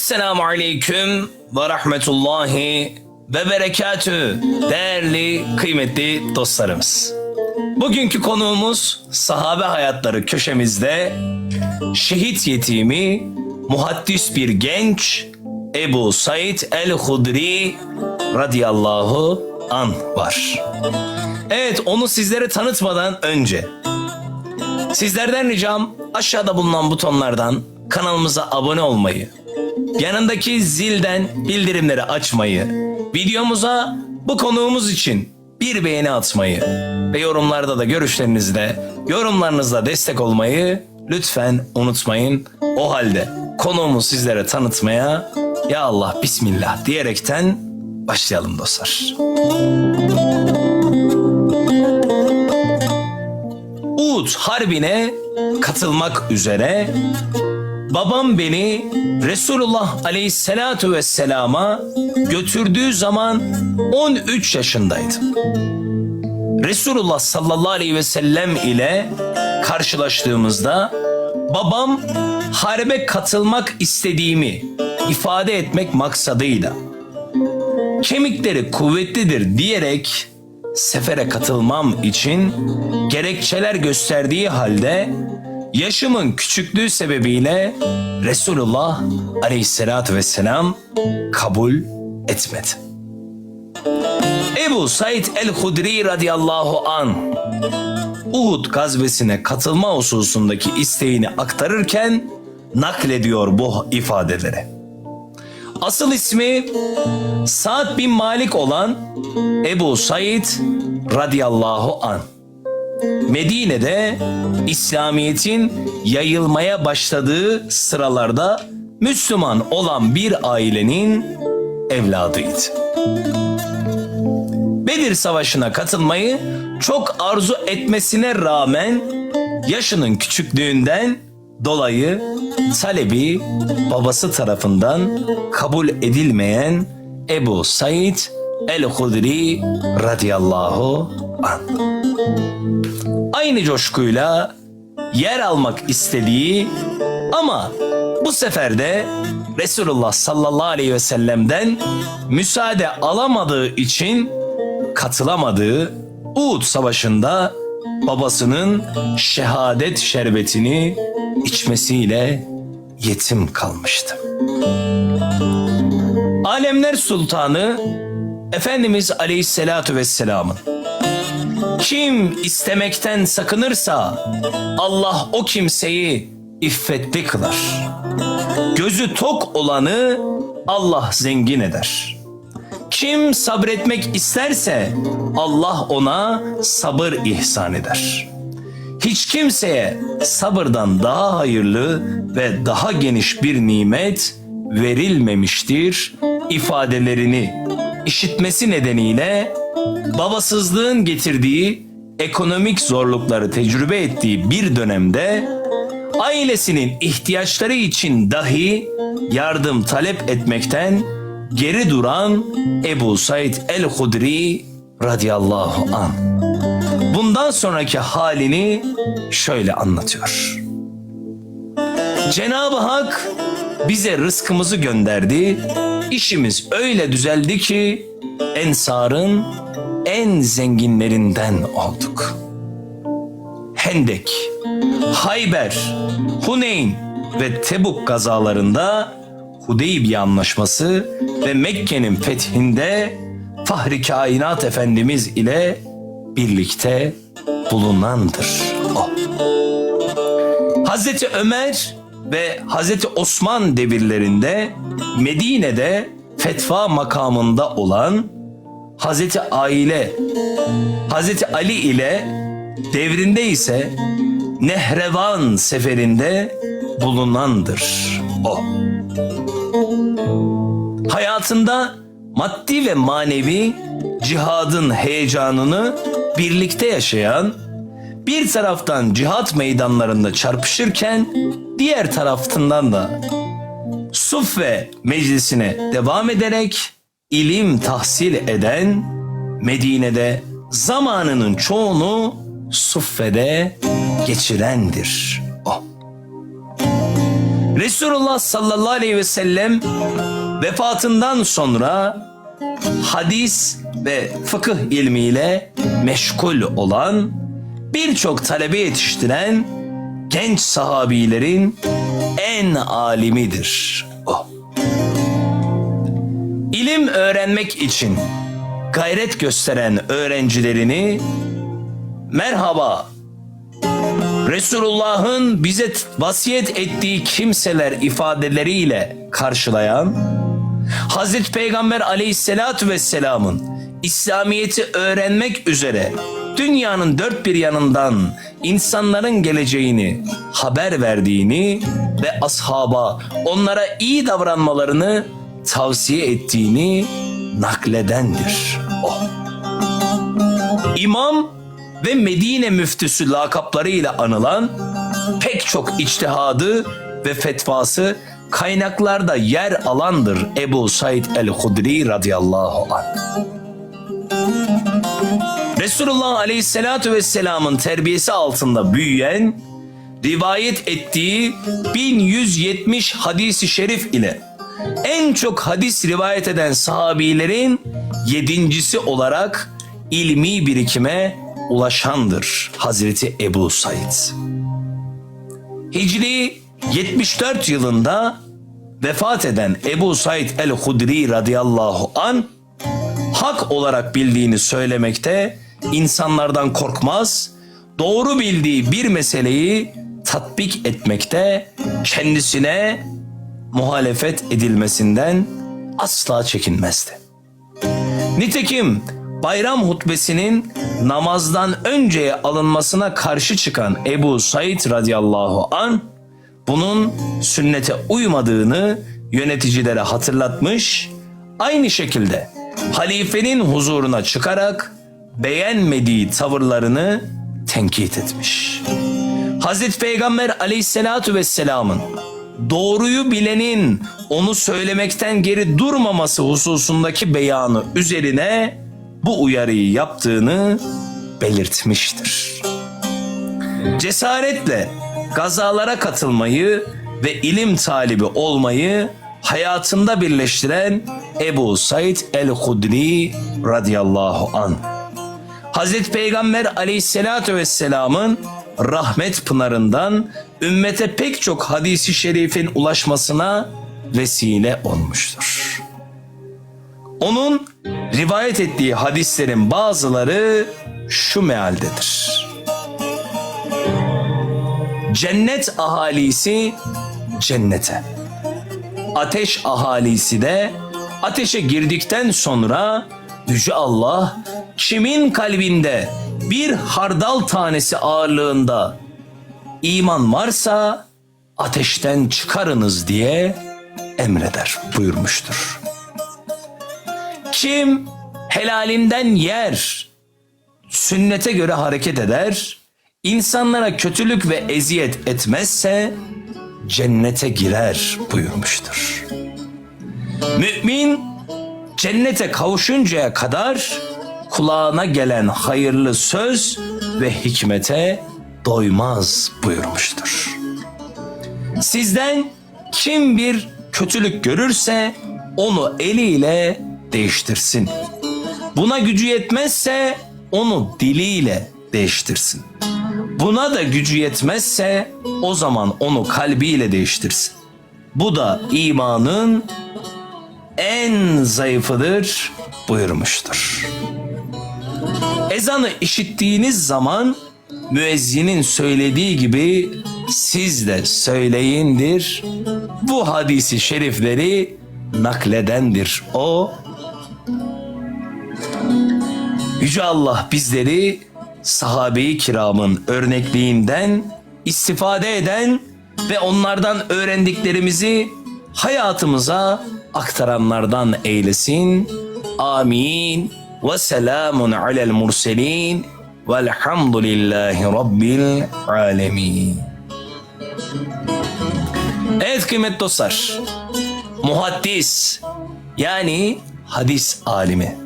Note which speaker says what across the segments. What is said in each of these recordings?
Speaker 1: Esselamu Aleyküm ve Rahmetullahi ve Berekatü değerli kıymetli dostlarımız. Bugünkü konuğumuz sahabe hayatları köşemizde şehit yetimi muhaddis bir genç Ebu Said el-Hudri radıyallahu an var. Evet onu sizlere tanıtmadan önce sizlerden ricam aşağıda bulunan butonlardan kanalımıza abone olmayı, yanındaki zilden bildirimleri açmayı, videomuza bu konuğumuz için bir beğeni atmayı ve yorumlarda da görüşlerinizle, yorumlarınızla destek olmayı lütfen unutmayın. O halde konuğumu sizlere tanıtmaya ya Allah Bismillah diyerekten başlayalım dostlar. Uhud Harbi'ne katılmak üzere babam beni Resulullah Aleyhisselatu Vesselam'a götürdüğü zaman 13 yaşındaydım. Resulullah sallallahu aleyhi ve sellem ile karşılaştığımızda babam harbe katılmak istediğimi ifade etmek maksadıyla kemikleri kuvvetlidir diyerek sefere katılmam için gerekçeler gösterdiği halde yaşımın küçüklüğü sebebiyle Resulullah aleyhissalatü vesselam kabul etmedi. Ebu Said el-Hudri radıyallahu an Uhud gazvesine katılma hususundaki isteğini aktarırken naklediyor bu ifadeleri. Asıl ismi Sa'd bin Malik olan Ebu Said radıyallahu an. Medine'de İslamiyet'in yayılmaya başladığı sıralarda Müslüman olan bir ailenin evladıydı. Bedir Savaşı'na katılmayı çok arzu etmesine rağmen yaşının küçüklüğünden dolayı talebi babası tarafından kabul edilmeyen Ebu Said el-Hudri radıyallahu anh. Aynı coşkuyla yer almak istediği ama bu sefer de Resulullah sallallahu aleyhi ve sellem'den müsaade alamadığı için katılamadığı Uhud Savaşı'nda babasının şehadet şerbetini içmesiyle yetim kalmıştı. Alemler Sultanı Efendimiz Aleyhisselatü Vesselam'ın kim istemekten sakınırsa Allah o kimseyi iffetli kılar. Gözü tok olanı Allah zengin eder. Kim sabretmek isterse Allah ona sabır ihsan eder. Hiç kimseye sabırdan daha hayırlı ve daha geniş bir nimet verilmemiştir ifadelerini işitmesi nedeniyle babasızlığın getirdiği ekonomik zorlukları tecrübe ettiği bir dönemde ailesinin ihtiyaçları için dahi yardım talep etmekten geri duran Ebu Said el-Hudri radıyallahu an. Bundan sonraki halini şöyle anlatıyor. Cenab-ı Hak bize rızkımızı gönderdi. İşimiz öyle düzeldi ki Ensar'ın en zenginlerinden olduk. Hendek, Hayber, Huneyn ve Tebuk gazalarında Hudeybiye Anlaşması ve Mekke'nin fethinde Fahri Kainat Efendimiz ile birlikte bulunandır o. Hazreti Ömer ve Hazreti Osman devirlerinde Medine'de fetva makamında olan Hazreti Aile, Hazreti Ali ile devrinde ise Nehrevan seferinde bulunandır o. Hayatında maddi ve manevi cihadın heyecanını birlikte yaşayan, bir taraftan cihat meydanlarında çarpışırken diğer tarafından da Suffe meclisine devam ederek ilim tahsil eden Medine'de zamanının çoğunu Suffe'de geçirendir o. Resulullah sallallahu aleyhi ve sellem vefatından sonra hadis ve fıkıh ilmiyle meşgul olan birçok talebe yetiştiren genç sahabilerin en alimidir. İlim öğrenmek için gayret gösteren öğrencilerini merhaba. Resulullah'ın bize vasiyet ettiği kimseler ifadeleriyle karşılayan Hazreti Peygamber aleyhissalatu vesselamın İslamiyet'i öğrenmek üzere dünyanın dört bir yanından insanların geleceğini haber verdiğini ve ashaba onlara iyi davranmalarını tavsiye ettiğini nakledendir o. İmam ve Medine müftüsü lakaplarıyla anılan pek çok içtihadı ve fetvası kaynaklarda yer alandır Ebu Said el-Hudri radıyallahu anh. Resulullah aleyhissalatu vesselamın terbiyesi altında büyüyen, rivayet ettiği 1170 hadisi şerif ile en çok hadis rivayet eden sahabilerin yedincisi olarak ilmi birikime ulaşandır Hazreti Ebu Said. Hicri 74 yılında vefat eden Ebu Said el-Hudri radıyallahu an hak olarak bildiğini söylemekte, insanlardan korkmaz, doğru bildiği bir meseleyi tatbik etmekte, kendisine muhalefet edilmesinden asla çekinmezdi. Nitekim bayram hutbesinin namazdan önceye alınmasına karşı çıkan Ebu Said radıyallahu an bunun sünnete uymadığını yöneticilere hatırlatmış, aynı şekilde halifenin huzuruna çıkarak beğenmediği tavırlarını tenkit etmiş. Hazreti Peygamber aleyhissalatu vesselamın doğruyu bilenin onu söylemekten geri durmaması hususundaki beyanı üzerine bu uyarıyı yaptığını belirtmiştir. Cesaretle gazalara katılmayı ve ilim talibi olmayı hayatında birleştiren Ebu Said el-Hudri radıyallahu an. Hazreti Peygamber aleyhissalatu vesselamın rahmet pınarından ümmete pek çok hadisi şerifin ulaşmasına vesile olmuştur. Onun rivayet ettiği hadislerin bazıları şu mealdedir. Cennet ahalisi cennete. Ateş ahalisi de ateşe girdikten sonra Yüce Allah kimin kalbinde bir hardal tanesi ağırlığında iman varsa ateşten çıkarınız diye emreder buyurmuştur. Kim helalinden yer, sünnete göre hareket eder, insanlara kötülük ve eziyet etmezse cennete girer buyurmuştur. Mümin cennete kavuşuncaya kadar kulağına gelen hayırlı söz ve hikmete doymaz buyurmuştur. Sizden kim bir kötülük görürse onu eliyle değiştirsin. Buna gücü yetmezse onu diliyle değiştirsin. Buna da gücü yetmezse o zaman onu kalbiyle değiştirsin. Bu da imanın en zayıfıdır buyurmuştur. Ezanı işittiğiniz zaman müezzinin söylediği gibi siz de söyleyindir. Bu hadisi şerifleri nakledendir o. Yüce Allah bizleri sahabe-i kiramın örnekliğinden istifade eden ve onlardan öğrendiklerimizi hayatımıza aktaranlardan eylesin. Amin. Ve selamun alel murselin. Velhamdülillahi Rabbil alemin. Evet kıymetli dostlar. Muhaddis yani hadis alimi.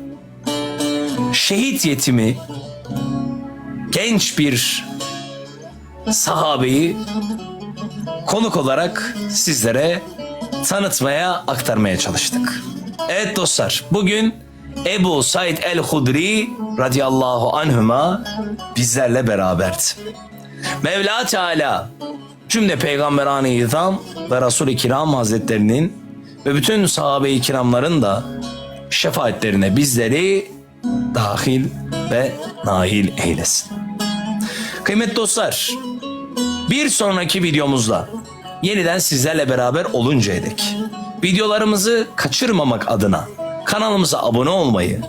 Speaker 1: Şehit yetimi genç bir sahabeyi konuk olarak sizlere tanıtmaya, aktarmaya çalıştık. Evet dostlar, bugün Ebu Said el-Hudri radıyallahu anhüma bizlerle beraberdi. Mevla Teala cümle peygamberani izam ve Resul-i Kiram Hazretlerinin ve bütün sahabe-i kiramların da şefaatlerine bizleri dahil ve nail eylesin. Kıymetli dostlar, bir sonraki videomuzda yeniden sizlerle beraber oluncaya dek videolarımızı kaçırmamak adına kanalımıza abone olmayı,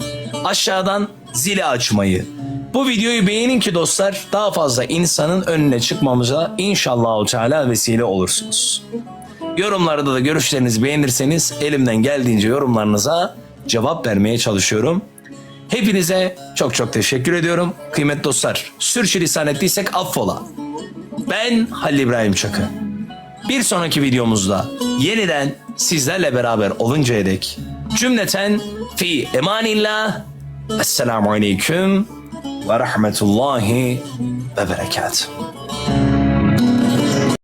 Speaker 1: aşağıdan zili açmayı, bu videoyu beğenin ki dostlar daha fazla insanın önüne çıkmamıza inşallah Teala vesile olursunuz. Yorumlarda da görüşlerinizi beğenirseniz elimden geldiğince yorumlarınıza cevap vermeye çalışıyorum. Hepinize çok çok teşekkür ediyorum. Kıymetli dostlar, sürçülisan ettiysek affola. Ben Halil İbrahim Çakı. Bir sonraki videomuzda yeniden sizlerle beraber oluncaya dek cümleten fi emanillah Esselamu Aleyküm ve Rahmetullahi ve Berekatuhu.